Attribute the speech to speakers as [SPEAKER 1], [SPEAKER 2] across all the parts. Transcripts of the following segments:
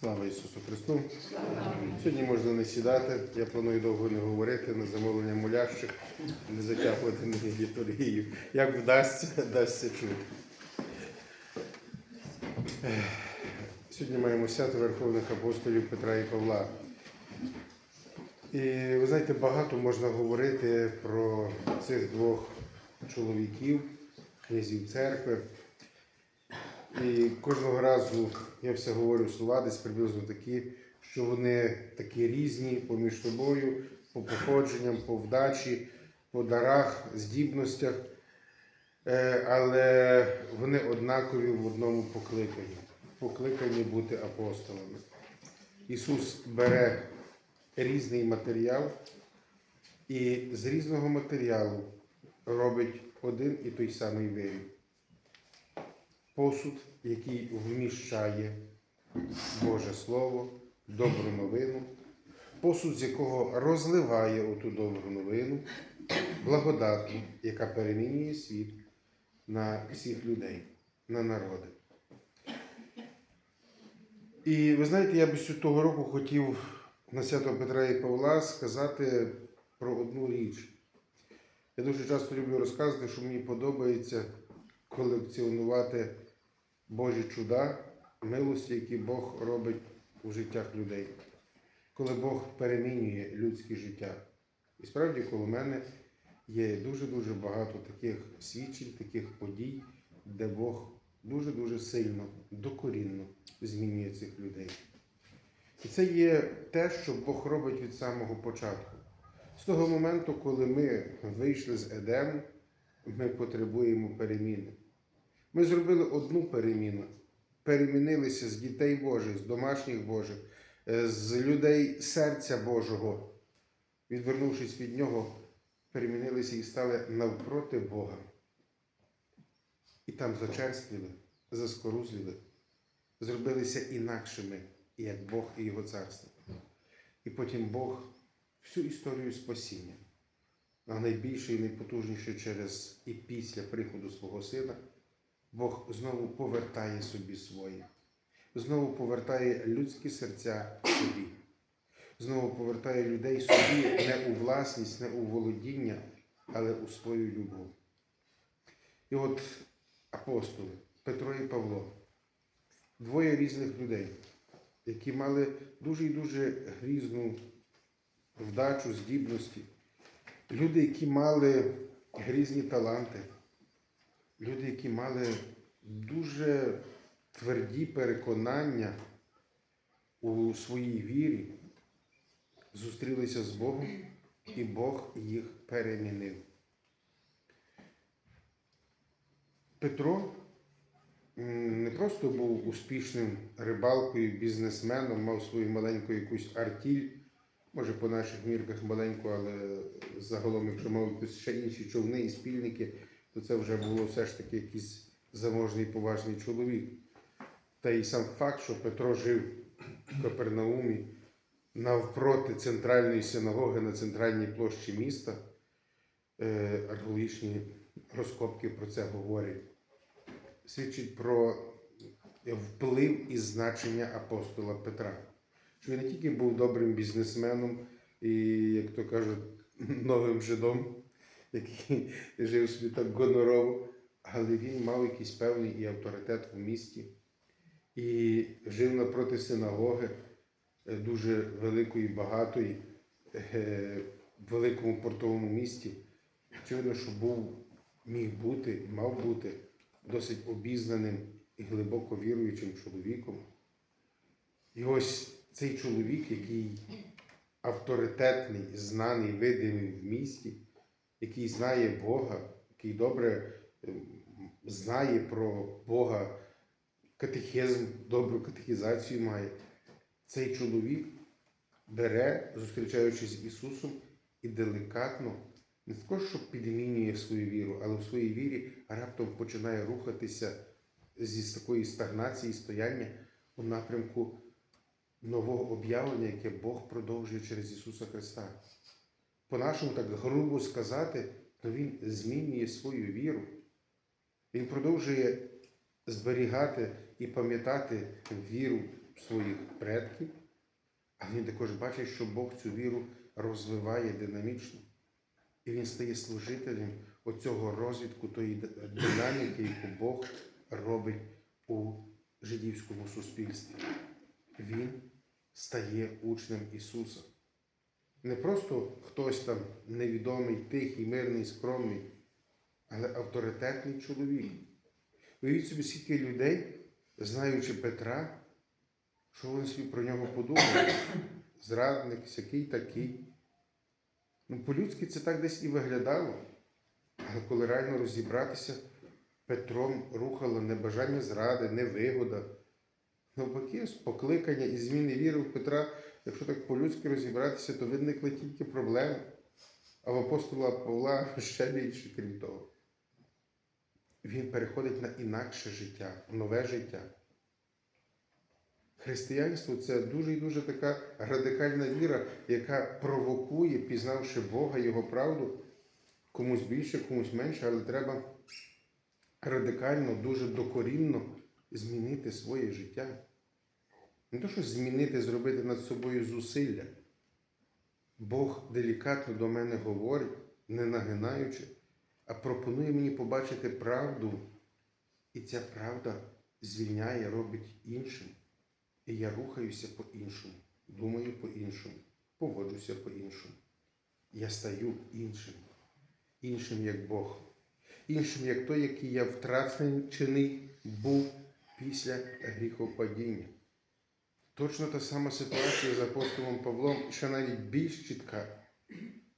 [SPEAKER 1] Слава Ісусу Христу! Сьогодні можна не сідати. Я планую довго не говорити на замовлення мулящих, не затягувати на літургію. Як вдасться, дасться чути. Сьогодні маємо свято Верховних апостолів Петра і Павла. І ви знаєте, багато можна говорити про цих двох чоловіків, князів церкви. І кожного разу я все говорю слова десь приблизно такі, що вони такі різні поміж собою, по походженням, по вдачі, по дарах, здібностях, Е, але вони однакові в одному покликанні. Покликані бути апостолами. Ісус бере різний матеріал і з різного матеріалу робить один і той самий виріб посуд, який вміщає Боже Слово, добру новину, посуд, з якого розливає оту добру новину, благодатну, яка перемінює світ на всіх людей, на народи. І ви знаєте, я би того року хотів на свято Петра і Павла сказати про одну річ. Я дуже часто люблю розказувати, що мені подобається колекціонувати Божі чуда, милості, які Бог робить у життях людей, коли Бог перемінює людське життя. І справді, коло мене є дуже-дуже багато таких свідчень, таких подій, де Бог дуже-дуже сильно, докорінно змінює цих людей. І це є те, що Бог робить від самого початку. З того моменту, коли ми вийшли з Едему, ми потребуємо переміни. Ми зробили одну переміну, перемінилися з дітей Божих, з домашніх Божих, е, з людей серця Божого, відвернувшись від нього, перемінилися і стали навпроти Бога. І там зачерствіли, заскорузліли, зробилися інакшими, як Бог і Його царство. І потім Бог всю історію спасіння, а найбільше і найпотужніше через і після приходу свого сина, Бог знову повертає собі своє, знову повертає людські серця собі, знову повертає людей собі не у власність, не у володіння, але у свою любов. І от апостоли Петро і Павло, двоє різних людей, які мали дуже і дуже грізну вдачу, здібності, люди, які мали грізні таланти, люди, які мали дуже тверді переконання у своїй вірі, зустрілися з Богом, і Бог їх перемінив. Петро не просто був успішним рибалкою, бізнесменом, мав свою маленьку якусь артіль, може по наших мірках маленьку, але загалом, якщо мав ще інші човни і спільники, то це вже було все ж таки якийсь заможний поважний чоловік. Та й сам факт, що Петро жив в Капернаумі навпроти центральної синагоги на центральній площі міста, е, археологічні розкопки про це говорять, свідчить про вплив і значення апостола Петра. Що він не тільки був добрим бізнесменом і, як то кажуть, новим жидом, який жив собі так гонорово, але він мав якийсь певний і авторитет в місті і жив напроти синагоги е, дуже великої, багатої, е, в великому портовому місті. Очевидно, що був, міг бути і мав бути досить обізнаним і глибоко віруючим чоловіком. І ось цей чоловік, який авторитетний, знаний, видимий в місті, який знає Бога, який добре е, знає про Бога, катехизм, добру катехізацію має. Цей чоловік бере, зустрічаючись з Ісусом, і делікатно, не також, що підмінює свою віру, але в своїй вірі раптом починає рухатися зі такої стагнації, стояння у напрямку нового об'явлення, яке Бог продовжує через Ісуса Христа. По-нашому так грубо сказати, то Він змінює свою віру. Він продовжує зберігати і пам'ятати віру своїх предків, але він також бачить, що Бог цю віру розвиває динамічно. І він стає служителем оцього розвитку тої динаміки, яку Бог робить у жидівському суспільстві. Він стає учнем Ісуса. Не просто хтось там невідомий, тихий, мирний, скромний, але авторитетний чоловік. Уявіть собі, скільки людей, знаючи Петра, що вони собі про нього подумали. Зрадник, сякий такий. Ну, по-людськи це так десь і виглядало. Але коли реально розібратися, Петром рухало не бажання зради, не вигода. Навпаки, покликання і зміни віри в Петра, якщо так по-людськи розібратися, то виникли тільки проблеми. А в апостола Павла ще більше, крім того. Він переходить на інакше життя, нове життя. Християнство це дуже і дуже така радикальна віра, яка провокує, пізнавши Бога, Його правду, комусь більше, комусь менше, але треба радикально, дуже докорінно змінити своє життя. Не то, що змінити, зробити над собою зусилля. Бог делікатно до мене говорить, не нагинаючи, а пропонує мені побачити правду. І ця правда звільняє, робить іншим. І я рухаюся по-іншому, думаю по-іншому, поводжуся по-іншому. Я стаю іншим, іншим як Бог, іншим як той, який я втрачений був після гріхопадіння. Точно та сама ситуація з апостолом Павлом, ще навіть більш чітка.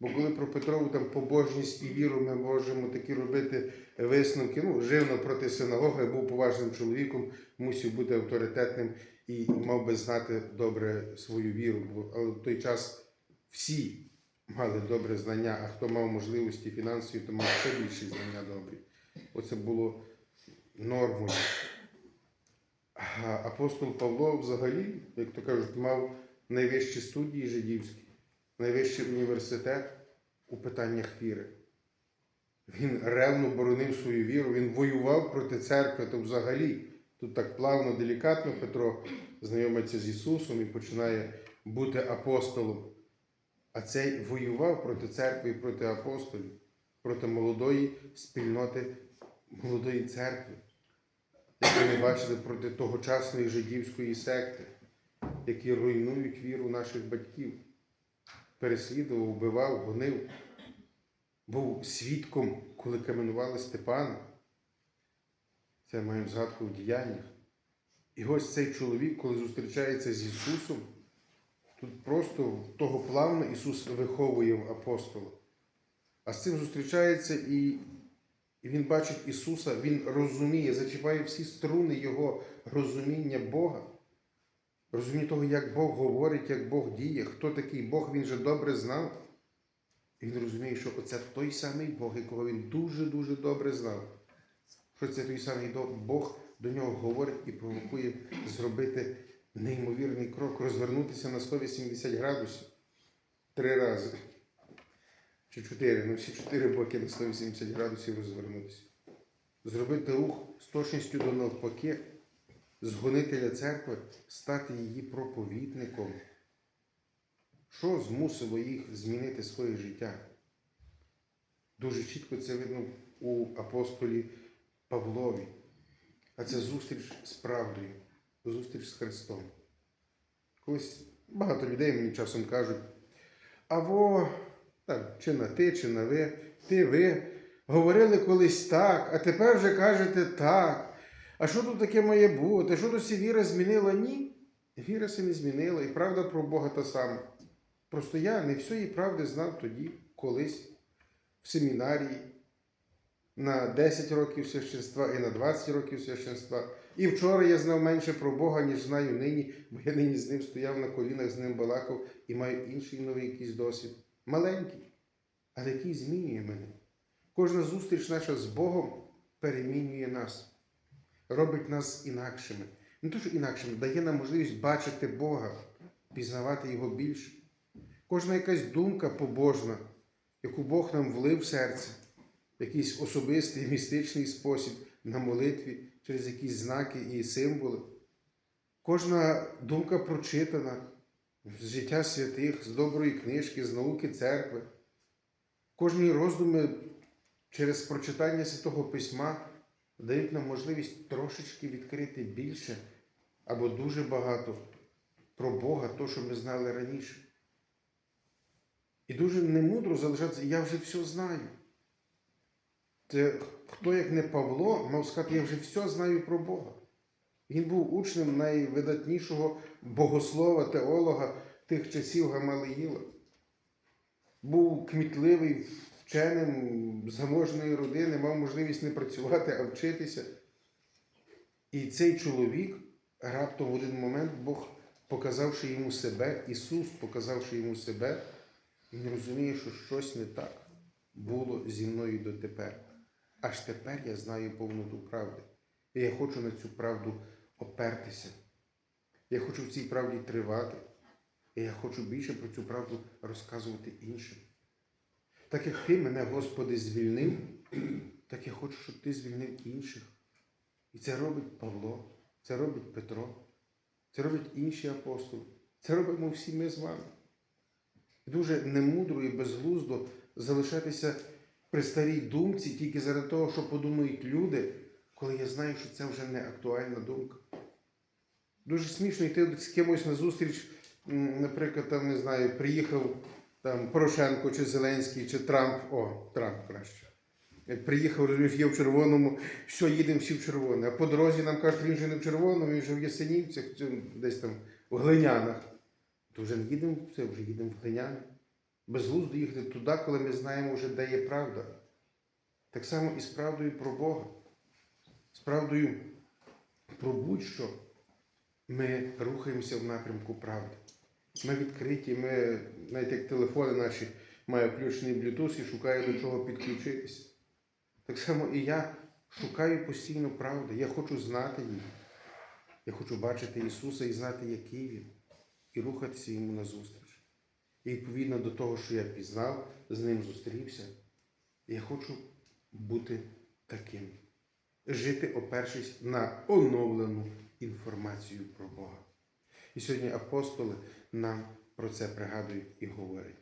[SPEAKER 1] Бо коли про Петрову там побожність і віру ми можемо такі робити висновки, ну, живно проти синагоги, був поважним чоловіком, мусив бути авторитетним і мав би знати добре свою віру. Бо але в той час всі мали добре знання, а хто мав можливості фінансові, то мав ще більші знання добрі. Оце було нормою. Апостол Павло взагалі, як то кажуть, мав найвищі студії жидівські, найвищий університет у питаннях віри. Він ревно боронив свою віру, він воював проти церкви, то взагалі тут так плавно, делікатно Петро знайомиться з Ісусом і починає бути апостолом. А цей воював проти церкви проти апостолів, проти молодої спільноти, молодої церкви, як ми бачили проти тогочасної жидівської секти, які руйнують віру наших батьків, переслідував, вбивав, гонив був свідком, коли каменували Степана. Це маємо згадку в діяннях. І ось цей чоловік, коли зустрічається з Ісусом, тут просто того плавно Ісус виховує в апостола. А з цим зустрічається і, Він бачить Ісуса, Він розуміє, зачіпає всі струни Його розуміння Бога, розуміння того, як Бог говорить, як Бог діє, хто такий Бог, він же добре знав. І він розуміє, що оце той самий Бог, якого він дуже-дуже добре знав. Що це той самий Бог до нього говорить і провокує зробити неймовірний крок, розвернутися на 180 градусів три рази. Чи чотири, ну всі чотири боки на 180 градусів розвернутися. Зробити рух з точністю до навпаки, з гонителя церкви, стати її проповідником. Що змусило їх змінити своє життя? Дуже чітко це видно у апостолі Павлові. А це зустріч з правдою, зустріч з Христом. Колись багато людей мені часом кажуть, а во, так, чи на ти, чи на ви, ти ви говорили колись так, а тепер вже кажете так. А що тут таке має бути? Що тут віра змінила? Ні. Віра се не змінила, і правда про Бога та сама. Просто я не всієї правди знав тоді, колись, в семінарії, на 10 років священства і на 20 років священства. І вчора я знав менше про Бога, ніж знаю нині, бо я нині з ним стояв на колінах, з ним балакав і маю інший новий якийсь досвід. Маленький, але який змінює мене. Кожна зустріч наша з Богом перемінює нас, робить нас інакшими. Не то, що інакшими, дає нам можливість бачити Бога, пізнавати Його більше. Кожна якась думка побожна, яку Бог нам влив в серце, якийсь особистий містичний спосіб на молитві, через якісь знаки і символи. кожна думка прочитана з життя святих, з доброї книжки, з науки церкви. Кожні роздуми через прочитання Святого Письма дають нам можливість трошечки відкрити більше або дуже багато про Бога, то, що ми знали раніше. І дуже немудро залишатися, я вже все знаю. Це хто, як не Павло, мав сказати, я вже все знаю про Бога. Він був учнем найвидатнішого богослова, теолога тих часів Гамалиїла. Був кмітливий, вченим, заможної родини, мав можливість не працювати, а вчитися. І цей чоловік раптом в один момент Бог, показавши йому себе, Ісус, показавши йому себе, він розуміє, що щось не так було зі мною дотепер. Аж тепер я знаю повноту правди. І я хочу на цю правду опертися. Я хочу в цій правді тривати. І я хочу більше про цю правду розказувати іншим. Так як ти мене, Господи, звільнив, так я хочу, щоб ти звільнив інших. І це робить Павло, це робить Петро, це роблять інші апостоли, це робимо всі ми з вами. Дуже немудро і безглуздо залишатися при старій думці тільки заради того, що подумають люди, коли я знаю, що це вже не актуальна думка. Дуже смішно йти з кимось на зустріч, наприклад, там, не знаю, приїхав там Порошенко чи Зеленський, чи Трамп, о, Трамп краще. Як приїхав, розумієш, є в червоному, що їдемо всі в червоне. А по дорозі нам кажуть, він вже не в червоному, він вже в Ясенівцях, десь там в Глинянах. То вже не їдемо це, вже їдемо в Глиняни. Безглуздо їхати туди, коли ми знаємо вже, де є правда. Так само і з правдою про Бога. З правдою про будь-що ми рухаємося в напрямку правди. Ми відкриті, ми, навіть як телефони наші, мають включений Bluetooth і шукаю до чого підключитися. Так само і я шукаю постійно правди. Я хочу знати її. Я хочу бачити Ісуса і знати, який Він, і рухатися йому назустріч. І відповідно до того, що я пізнав, з ним зустрівся, я хочу бути таким. Жити, опершись на оновлену інформацію про Бога. І сьогодні апостоли нам про це пригадують і говорять.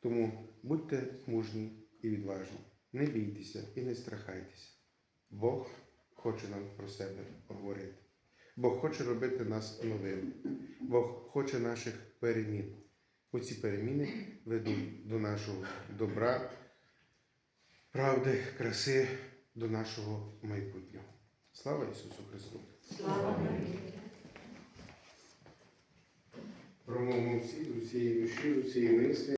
[SPEAKER 1] Тому будьте мужні і відважні, не бійтеся і не страхайтеся. Бог хоче нам про себе говорити. Бог хоче робити нас новими. Бог хоче наших перемін. Оці переміни ведуть до нашого добра, правди, краси, до нашого майбутнього. Слава Ісусу Христу! Промовимо всі до всієї душі, усієї мисли.